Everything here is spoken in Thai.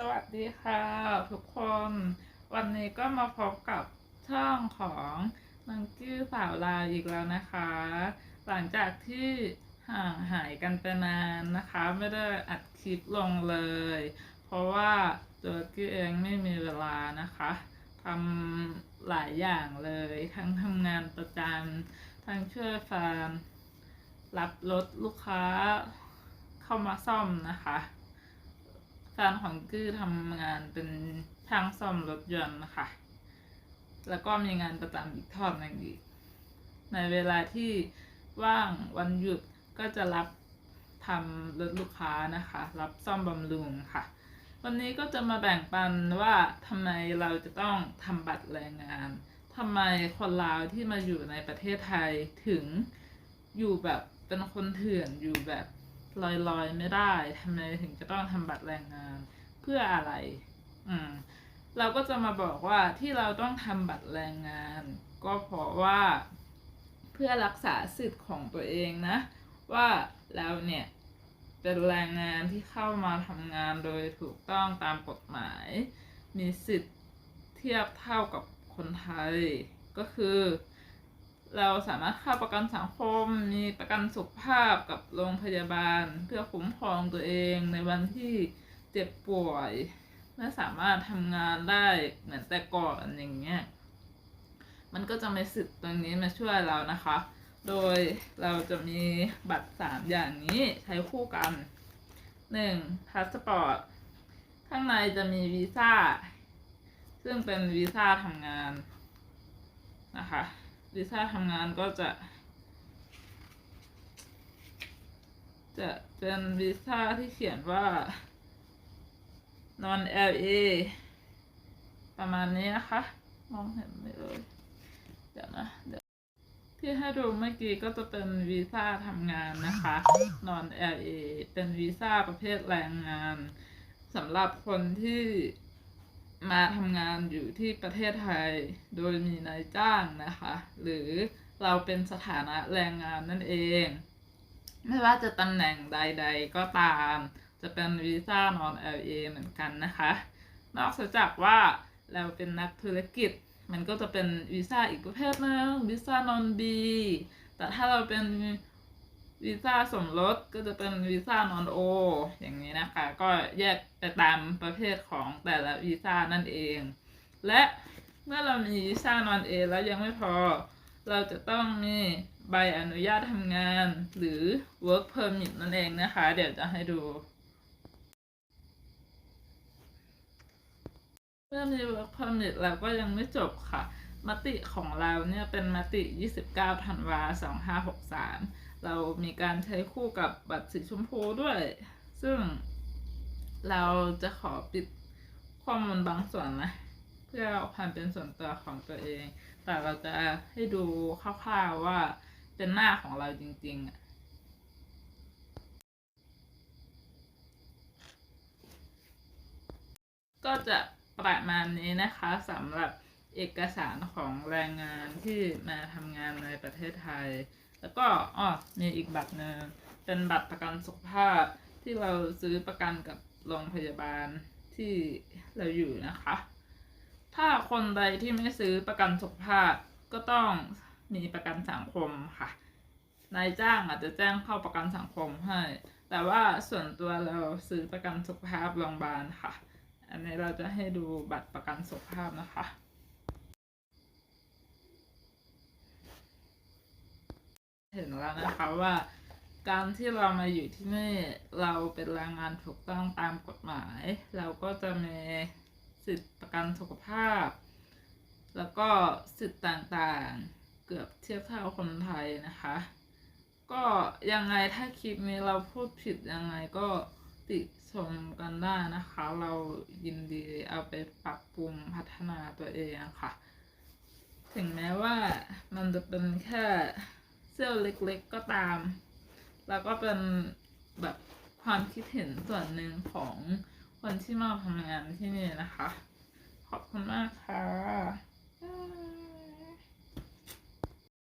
สวัสดีค่ะทุกคนวันนี้ก็มาพบกับช่องของนังกี้สาวลาวอีกแล้วนะคะ หลังจากที่ห่างหายกันไปนานนะคะ ไม่ได้อัดคลิปลงเลย เพราะว่าตัวกี้เองไม่มีเวลานะคะทำหลายอย่างเลย ทั้งทำงานประจำทั้งช่วยแฟนรับรถลูกค้าเข้ามาซ่อมนะคะ แฟนของกือทำงานเป็นช่างซ่อมรถยนต์นะคะ แล้วก็มีงานประจำอีกทอดหนึ่งอีกในเวลาที่ว่างวันหยุดก็จะรับทำรถลูกค้านะคะ รับซ่อมบำรุงค่ะ วันนี้ก็จะมาแบ่งปันว่าทำไมเราจะต้องทำบัตรแรงงานทำไมคนลาวที่มาอยู่ในประเทศไทยถึงอยู่แบบเป็นคนเถื่อนอยู่แบบ ลอยๆไม่ได้ทำไมถึงจะต้องทำบัตรแรงงาน เพื่ออะไร อืม เราก็จะมาบอกว่าที่เราต้องทำบัตรแรงงาน ก็เพราะว่า เพื่อรักษาสิทธิ์ของตัวเองนะ ว่าเราเนี่ย เป็นแรงงานที่เข้ามาทำงานโดยถูกต้องตามกฎหมาย มีสิทธิ์เทียบเท่ากับคนไทย ก็คือ เราสามารถเข้าประกันสังคม มีประกันสุขภาพกับโรงพยาบาล เพื่อคุ้มครองตัวเองในวันที่เจ็บป่วย และสามารถทำงานได้เหมือนแต่ก่อนอย่างเงี้ย มันก็จะมีสิทธิ์ตรงนี้มาช่วยเรานะคะ โดยเราจะมีบัตรสามอย่างนี้ใช้คู่กันหนึ่งพาสปอร์ต ข้างในจะมีวีซ่า ซึ่งเป็นวีซ่าทำงานนะคะ วีซ่าทำงานก็จะ จะเป็นวีซ่าที่เขียนว่า non LA ประมาณนี้นะคะ มองเห็นไหมเอ่ยเดี๋ยวนะเดี๋ยวที่ให้ดูเมื่อกี้ก็จะเป็นวีซ่าทำงานนะคะ non LA เป็นวีซ่าประเภทแรงงานสำหรับคนที่ มาทำงานอยู่ที่ประเทศไทย โดยมีนายจ้างนะคะ หรือเราเป็นสถานะแรงงานนั่นเอง ไม่ว่าจะตำแหน่งใดๆก็ตาม จะเป็นวีซ่า non LA เหมือนกันนะคะ นอกจากว่าเราเป็นนักธุรกิจ มันก็จะเป็นวีซ่าอีกประเภทหนึงวีซ่า non B แต่ถ้าเราเป็น วีซ่าสมรสก็จะเป็นวีซ่า non O ออย่างนี้นะคะ ก็แยกไปตามประเภทของแต่ละวีซ่านั่นเอง และเมื่อเรามีวีซ่า non A แล้วยังไม่พอ เราจะต้องมีใบอนุญาตทำงานหรือ work permit นั่นเองนะคะ เดี๋ยวจะให้ดู เมื่อมี work permit เราก็ยังไม่จบค่ะมติของเราเนี่ยเป็นมติ 29ธันวา2563เรามีการใช้คู่กับบัตรสีชมพูด้วย ซึ่งเราจะขอปิดข้อมูลบางส่วนนะ เพื่อความเป็นส่วนตัวของตัวเอง แต่เราจะให้ดูคร่าวๆว่าเป็นหน้าของเราจริงๆอะก็จะประมาณนี้นะคะสำหรับเอกสารของแรงงานที่มาทำงานในประเทศไทย แล้วก็อ๋อมีอีกบัตรหนึ่งเป็นบัตรประกันสุขภาพที่เราซื้อประกันกับโรงพยาบาลที่เราอยู่นะคะ ถ้าคนใดที่ไม่ซื้อประกันสุขภาพก็ต้องมีประกันสังคมค่ะ นายจ้างอาจจะแจ้งเข้าประกันสังคมให้ แต่ว่าส่วนตัวเราซื้อประกันสุขภาพโรงพยาบาลค่ะ อันนี้เราจะให้ดูบัตรประกันสุขภาพนะคะ เห็นแล้วนะคะว่า การที่เรามาอยู่ที่นี่เราเป็นแรงงานถูกต้องตามกฎหมาย เราก็จะมีสิทธิประกันสุขภาพ แล้วก็สิทธิต่างๆเกือบเทียบเท่าคนไทยนะคะ ก็ยังไงถ้าคลิปนี้เราพูดผิดยังไงก็ติชมกันได้นะคะ เรายินดีเอาไปปรับปรุงพัฒนาตัวเองค่ะ ถึงแม้ว่ามันจะเป็นแค่ เซี่ยวเล็กๆก็ตาม แล้วก็เป็นแบบความคิดเห็นส่วนหนึ่งของคนที่มาทำงานที่นี่นะคะ ขอบคุณมากค่ะ